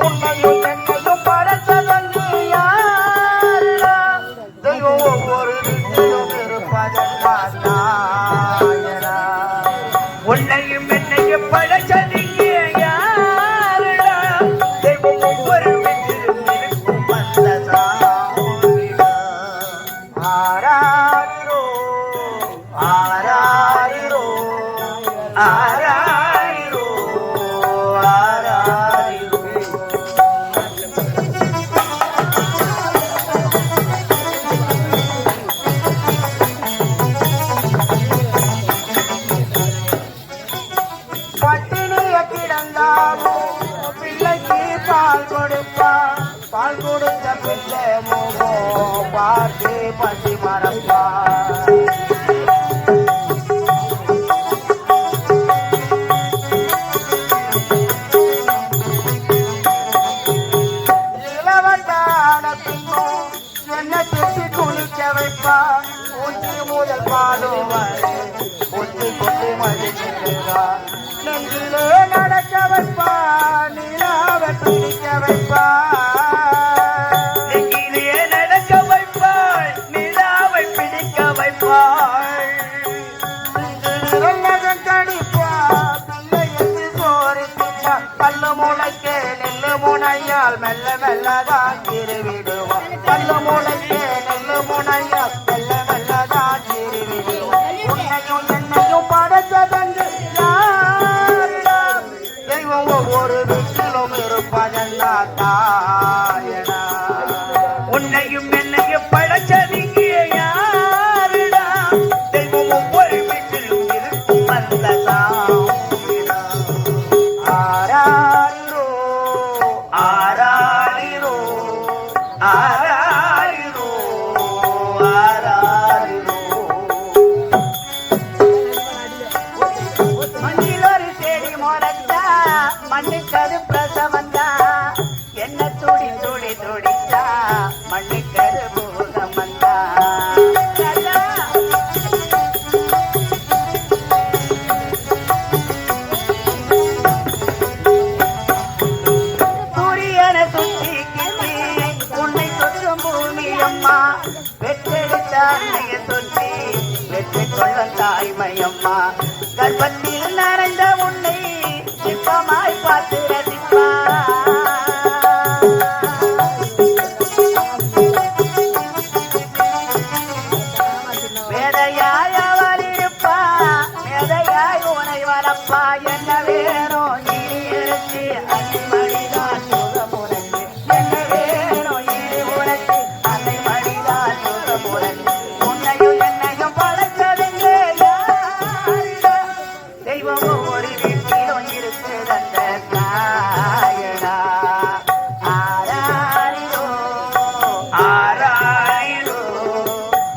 உன்னையும் রাধে மெல்ல மெல்லதான் திருவிடுவோம் நல்ல முளைக்கே நல்ல முனையா மெல்ல மெல்லதான் திருவிடுவோம் உன்னையும் என்னையும் படைச்சதன்று தெய்வம் ஒவ்வொரு வீட்டிலும் இருப்பதெல்லாம் தான் மண்ணில் ஒரு செடி முறைச்சா மண்ணு கருப்ப தாய்மையம்மா. கர்ப்பத்தில் நனைந்த உன்னை சிற்பமாய் பார்த்து ரசிப்பா மேதையாய் அவள் இருப்பா. மேதையாய் உனை வரப்பா என்ன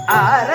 ಆರ